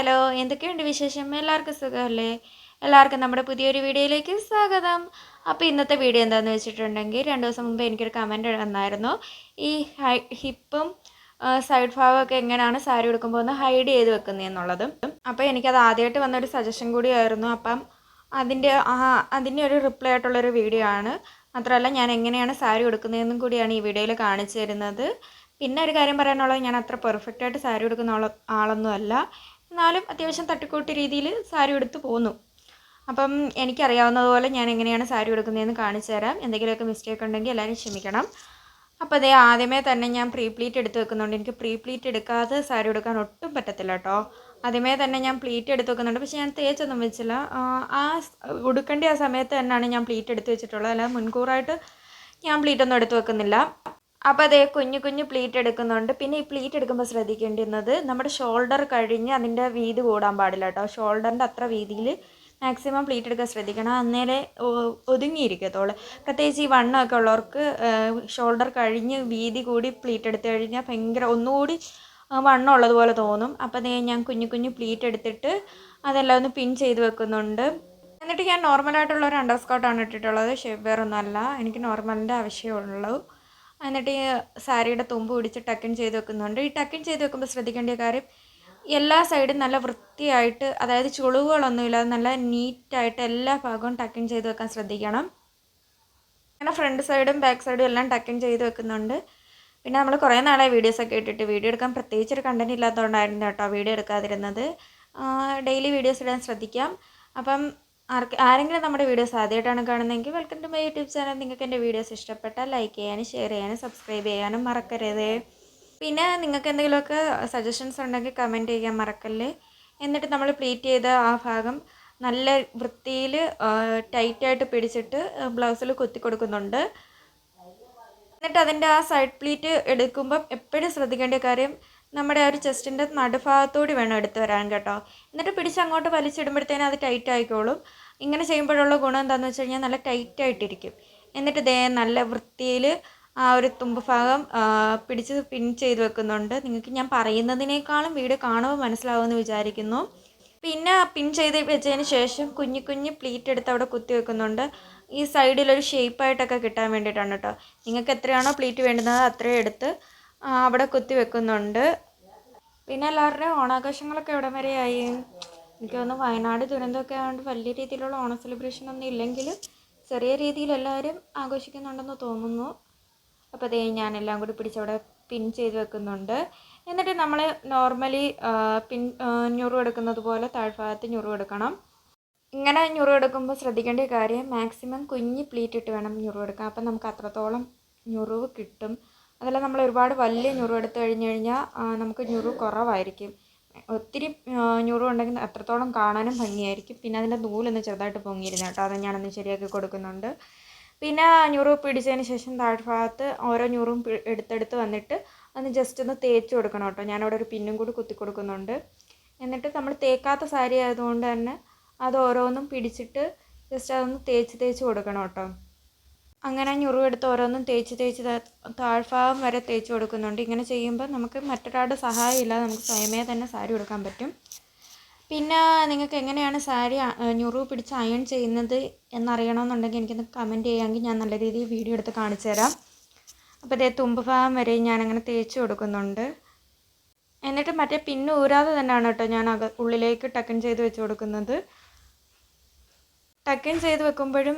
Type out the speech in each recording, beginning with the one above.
Hello എന്തൊക്കെയുണ്ട് വിശേഷം? എല്ലാവർക്കും സുഖമല്ലേ? എല്ലാവർക്കും നമ്മുടെ പുതിയൊരു വീഡിയോയിലേക്ക് സ്വാഗതം. അപ്പോൾ ഇന്നത്തെ വീഡിയോ എന്താണെന്ന് വെച്ചിട്ടുണ്ടെങ്കിൽ രണ്ട് ദിവസം മുമ്പ് എനിക്കൊരു കമന്റ് വന്നായിരുന്നു. ഈ ഹൈ ഹിപ്പും സൈഡ് ഭാഗമൊക്കെ എങ്ങനെയാണ് സാരി എടുക്കുമ്പോൾ ഒന്ന് ഹൈഡ് ചെയ്ത് വെക്കുന്നതെന്നുള്ളത് അപ്പോൾ എനിക്കത് ആദ്യമായിട്ട് വന്നൊരു സജഷൻ കൂടിയായിരുന്നു. അപ്പം അതിന്റെ അതിന്റെ ഒരു റിപ്ലൈ ആയിട്ടുള്ളൊരു വീഡിയോ ആണ്. മാത്രമല്ല ഞാൻ എങ്ങനെയാണ് സാരി എടുക്കുന്നതെന്നും കൂടിയാണ് ഈ വീഡിയോയിൽ കാണിച്ചു തരുന്നത്. പിന്നെ ഒരു കാര്യം പറയാനുള്ളത് ഞാൻ അത്ര പെർഫെക്റ്റ് ആയിട്ട് സാരി എടുക്കുന്ന ആളൊന്നുമല്ല. എന്നാലും അത്യാവശ്യം തട്ടിക്കൂട്ടി രീതിയിൽ സാരി എടുത്ത് പോന്നു. അപ്പം എനിക്കറിയാവുന്നതുപോലെ ഞാൻ എങ്ങനെയാണ് സാരി എടുക്കുന്നതെന്ന് കാണിച്ചു തരാം. എന്തെങ്കിലുമൊക്കെ മിസ്റ്റേക്ക് ഉണ്ടെങ്കിൽ എല്ലാവരും ക്ഷമിക്കണം. അപ്പോൾ അതേ ആദ്യമേ തന്നെ ഞാൻ പ്രീ പ്ലീറ്റ് എടുത്ത് വെക്കുന്നുണ്ട് എനിക്ക് പ്രീ പ്ലീറ്റ് എടുക്കാതെ സാരി എടുക്കാൻ ഒട്ടും പറ്റത്തില്ല കേട്ടോ ആദ്യമേ തന്നെ ഞാൻ പ്ലീറ്റ് എടുത്ത് വെക്കുന്നുണ്ട് പക്ഷേ ഞാൻ തേച്ചൊന്നും വെച്ചില്ല. ആ ഉടുക്കേണ്ട ആ സമയത്ത് തന്നെയാണ് ഞാൻ പ്ലീറ്റ് എടുത്ത് വെച്ചിട്ടുള്ളത്. അല്ലാതെ മുൻകൂറായിട്ട് ഞാൻ പ്ലീറ്റൊന്നും എടുത്ത് വെക്കുന്നില്ല. അപ്പോൾ അതേ കുഞ്ഞു കുഞ്ഞു പ്ലീറ്റ് എടുക്കുന്നുണ്ട്. പിന്നെ ഈ പ്ലീറ്റ് എടുക്കുമ്പോൾ ശ്രദ്ധിക്കേണ്ടുന്നത് നമ്മുടെ ഷോൾഡർ കഴിഞ്ഞ് അതിന്റെ വീതി കൂടാൻ പാടില്ല കേട്ടോ. ഷോൾഡറിന്റെ അത്ര വീതിയിൽ മാക്സിമം പ്ലീറ്റ് എടുക്കാൻ ശ്രദ്ധിക്കണം. അന്നേരെ ഒതുങ്ങിയിരിക്കത്തോളെ. പ്രത്യേകിച്ച് ഈ വണ്ണമൊക്കെ ഉള്ളവർക്ക് ഷോൾഡർ കഴിഞ്ഞ് വീതി കൂടി പ്ലീറ്റ് എടുത്തു കഴിഞ്ഞാൽ ഭയങ്കര ഒന്നുകൂടി വണ്ണം ഉള്ളതുപോലെ തോന്നും. അപ്പോൾ അതേ ഞാൻ കുഞ്ഞു കുഞ്ഞു പ്ലീറ്റ് എടുത്തിട്ട് അതെല്ലാം ഒന്ന് പിൻ ചെയ്ത് വെക്കുന്നുണ്ട്. എന്നിട്ട് ഞാൻ നോർമലായിട്ടുള്ള ഒരു അണ്ടർ സ്കോട്ടാണ് ഇട്ടിട്ടുള്ളത്. ഷേപ്പ് വെയർ ഒന്നുമല്ല എനിക്ക് നോർമലിന്റെ ആവശ്യമുള്ളൂ എന്നിട്ട് ഈ സാരിയുടെ തുമ്പ് പിടിച്ച് ടക്കിൻ ചെയ്ത് വെക്കുന്നുണ്ട്. ഈ ടക്കിൻ ചെയ്ത് വെക്കുമ്പോൾ ശ്രദ്ധിക്കേണ്ട കാര്യം എല്ലാ സൈഡും നല്ല വൃത്തിയായിട്ട് അതായത് ചുളിവുകളൊന്നുമില്ലാതെ നല്ല നീറ്റായിട്ട് എല്ലാ ഭാഗവും ടക്കിൻ ചെയ്ത് വെക്കാൻ ശ്രദ്ധിക്കണം. അങ്ങനെ ഫ്രണ്ട് സൈഡും ബാക്ക് സൈഡും എല്ലാം ടക്കിൻ ചെയ്ത് വെക്കുന്നുണ്ട്. പിന്നെ നമ്മൾ കുറേ നാളായി വീഡിയോസൊക്കെ ഇട്ടിട്ട് വീഡിയോ എടുക്കാൻ പ്രത്യേകിച്ച് ഒരു കണ്ടന്റ് ഇല്ലാത്തതുകൊണ്ടായിരുന്നു കേട്ടോ വീഡിയോ എടുക്കാതിരുന്നത്. ഡെയിലി വീഡിയോസ് ഇടാൻ ശ്രദ്ധിക്കാം. അപ്പം ആർക്ക് ആരെങ്കിലും നമ്മുടെ വീഡിയോസ് ആദ്യമായിട്ടാണ് കാണുന്നതെങ്കിൽ welcome to my YouTube channel നിങ്ങൾക്ക് എന്റെ വീഡിയോസ് ഇഷ്ടപ്പെട്ടാൽ ലൈക്ക് ചെയ്യാനും ഷെയർ ചെയ്യാനും സബ്സ്ക്രൈബ് ചെയ്യാനും മറക്കരുത്. പിന്നെ നിങ്ങൾക്ക് എന്തെങ്കിലുമൊക്കെ സജഷൻസ് ഉണ്ടെങ്കിൽ കമന്റ് ചെയ്യാൻ മറക്കല്ലേ. എന്നിട്ട് നമ്മൾ പ്ലീറ്റ് ചെയ്ത ആ ഭാഗം നല്ല വൃത്തിയിൽ ടൈറ്റായിട്ട് പിടിച്ചിട്ട് ബ്ലൗസിൽ കുത്തി കൊടുക്കുന്നുണ്ട്. എന്നിട്ട് അതിന്റെ ആ സൈഡ് പ്ലീറ്റ് എടുക്കുമ്പം എപ്പോഴും ശ്രദ്ധിക്കേണ്ട കാര്യം നമ്മുടെ ആ ഒരു ചെസ്റ്റിന്റെ നടുഭാഗത്തോടി വേണം എടുത്ത് വരാൻ കേട്ടോ. എന്നിട്ട് പിടിച്ച് അങ്ങോട്ട് വലിച്ചിടുമ്പോഴത്തേനും അത് ടൈറ്റ് ആയിക്കോളും. ഇങ്ങനെ ചെയ്യുമ്പോഴുള്ള ഗുണം എന്താണെന്ന് വെച്ച് കഴിഞ്ഞാൽ നല്ല ടൈറ്റ് ആയിട്ടിരിക്കും. എന്നിട്ട് ദേ നല്ല വൃത്തിയിൽ ആ ഒരു തുമ്പ് ഭാഗം പിടിച്ച് പിൻ ചെയ്ത് വെക്കുന്നുണ്ട്. നിങ്ങൾക്ക് ഞാൻ പറയുന്നതിനേക്കാളും വീഡിയോ കാണുമ്പോൾ മനസ്സിലാവുമെന്ന് വിചാരിക്കുന്നു. പിന്നെ പിൻ ചെയ്ത് വെച്ചതിന് ശേഷം കുഞ്ഞു കുഞ്ഞു പ്ലീറ്റ് എടുത്ത് അവിടെ കുത്തി വെക്കുന്നുണ്ട്. ഈ സൈഡിലൊരു ഷേപ്പായിട്ടൊക്കെ കിട്ടാൻ വേണ്ടിയിട്ടാണ് കേട്ടോ നിങ്ങൾക്ക് എത്രയാണോ പ്ലീറ്റ് വേണ്ടുന്നത് അത്രയും എടുത്ത് അവിടെ കുത്തി വെക്കുന്നുണ്ട്. പിന്നെ എല്ലാവരുടെയും ഓണാഘോഷങ്ങളൊക്കെ എവിടം വരെയായി എനിക്ക് തോന്നുന്നു വയനാട് ദുരന്തമൊക്കെ ആയതുകൊണ്ട് വലിയ രീതിയിലുള്ള ഓണ സെലിബ്രേഷൻ ഒന്നും ഇല്ലെങ്കിലും ചെറിയ രീതിയിൽ എല്ലാവരും ആഘോഷിക്കുന്നുണ്ടെന്ന് തോന്നുന്നു. അപ്പോൾ അതേ എല്ലാം കൂടി പിടിച്ചവിടെ പിൻ ചെയ്ത് വെക്കുന്നുണ്ട്. എന്നിട്ട് നമ്മൾ നോർമലി പിൻ ഞുറു എടുക്കുന്നത് പോലെ താഴ്ഭാഗത്ത് ഞുറു എടുക്കണം. ഇങ്ങനെ ഞുറു എടുക്കുമ്പോൾ ശ്രദ്ധിക്കേണ്ട കാര്യം മാക്സിമം കുഞ്ഞി പ്ലീറ്റ് ഇട്ട് വേണം ഞുറു എടുക്കാൻ. അപ്പം നമുക്ക് അത്രത്തോളം ഞുറിവ് കിട്ടും. അതല്ല നമ്മൾ ഒരുപാട് വലിയ ഞുറു എടുത്തു കഴിഞ്ഞ് കഴിഞ്ഞാൽ നമുക്ക് ഞുറു കുറവായിരിക്കും. ഒത്തിരി ഞുറു ഉണ്ടെങ്കിൽ അത്രത്തോളം കാണാനും ഭംഗിയായിരിക്കും. പിന്നെ അതിന്റെ നൂലൊന്ന് ചെറുതായിട്ട് പൊങ്ങിയിരുന്നു കേട്ടോ. അത് ഞാനൊന്ന് ശരിയാക്കി കൊടുക്കുന്നുണ്ട്. പിന്നെ ഞുറു പിടിച്ചതിന് ശേഷം താഴ്ഭാഗത്ത് ഓരോ ഞുറും എടുത്തെടുത്ത് വന്നിട്ട് ഒന്ന് ജസ്റ്റ് ഒന്ന് തേച്ച് കൊടുക്കണം കേട്ടോ. ഞാനവിടെ ഒരു പിന്നും കൂടി കുത്തി കൊടുക്കുന്നുണ്ട്. എന്നിട്ട് നമ്മൾ തേക്കാത്ത സാരി ആയതുകൊണ്ട് തന്നെ അത് ഓരോന്നും പിടിച്ചിട്ട് ജസ്റ്റ് അതൊന്ന് തേച്ച് തേച്ച് കൊടുക്കണം കേട്ടോ. അങ്ങനെ ഞുറുവെടുത്ത് ഓരോന്നും തേച്ച് തേച്ച് താഴ്ഭാഗം വരെ തേച്ച് കൊടുക്കുന്നുണ്ട്. ഇങ്ങനെ ചെയ്യുമ്പോൾ നമുക്ക് മറ്റൊരാളുടെ സഹായം ഇല്ലാതെ നമുക്ക് സ്വയമേ തന്നെ സാരി കൊടുക്കാൻ പറ്റും. പിന്നെ നിങ്ങൾക്ക് എങ്ങനെയാണ് സാരി ഞുറു പിടിച്ച് അയൺ ചെയ്യുന്നത് എന്നറിയണമെന്നുണ്ടെങ്കിൽ എനിക്കൊന്ന് കമന്റ് ചെയ്യാമെങ്കിൽ ഞാൻ നല്ല രീതിയിൽ വീഡിയോ എടുത്ത് കാണിച്ചു തരാം. അപ്പോൾ ഇതേ തുമ്പ് ഭാഗം വരെ ഞാനങ്ങനെ തേച്ച് കൊടുക്കുന്നുണ്ട്. എന്നിട്ട് മറ്റേ പിന്ന് ഊരാതെ തന്നെയാണ് കേട്ടോ ഞാൻ ഉള്ളിലേക്ക് ടക്കൻ ചെയ്ത് വെച്ച് കൊടുക്കുന്നത്. ടക്കൻ ചെയ്ത് വെക്കുമ്പോഴും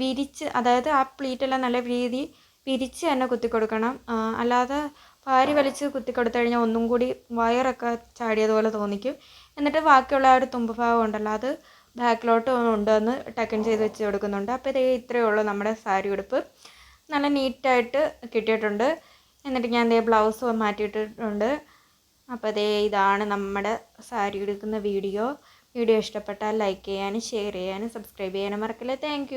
വിരിച്ച് അതായത് ആ പ്ലീറ്റെല്ലാം നല്ല രീതി വിരിച്ച് തന്നെ കുത്തി കൊടുക്കണം അല്ലാതെ വാരി വലിച്ച് കുത്തി കൊടുത്തു കഴിഞ്ഞാൽ ഒന്നും കൂടി വയറൊക്കെ ചാടിയതുപോലെ തോന്നിക്കും. എന്നിട്ട് ബാക്കിയുള്ള ആ ഒരു തുമ്പ് ഭാഗം ഉണ്ടല്ലോ അത് ബാക്കിലോട്ട് ഉണ്ടെന്ന് ടക്കൻ ചെയ്ത് വെച്ച് കൊടുക്കുന്നുണ്ട്. അപ്പോൾ ഇതേ ഇത്രയേ ഉള്ളൂ നമ്മുടെ സാരി ഉടുപ്പ്. നല്ല നീറ്റായിട്ട് കിട്ടിയിട്ടുണ്ട്. എന്നിട്ട് ഞാൻ ഇതേ ബ്ലൗസ് മാറ്റിയിട്ടിട്ടുണ്ട് അപ്പോൾ അതേ ഇതാണ് നമ്മുടെ സാരി ഉടുക്കുന്ന വീഡിയോ. വീഡിയോ ഇഷ്ടപ്പെട്ടാൽ ലൈക്ക് ചെയ്യാനും ഷെയർ ചെയ്യാനും സബ്സ്ക്രൈബ് ചെയ്യാനും മറക്കില്ല. താങ്ക്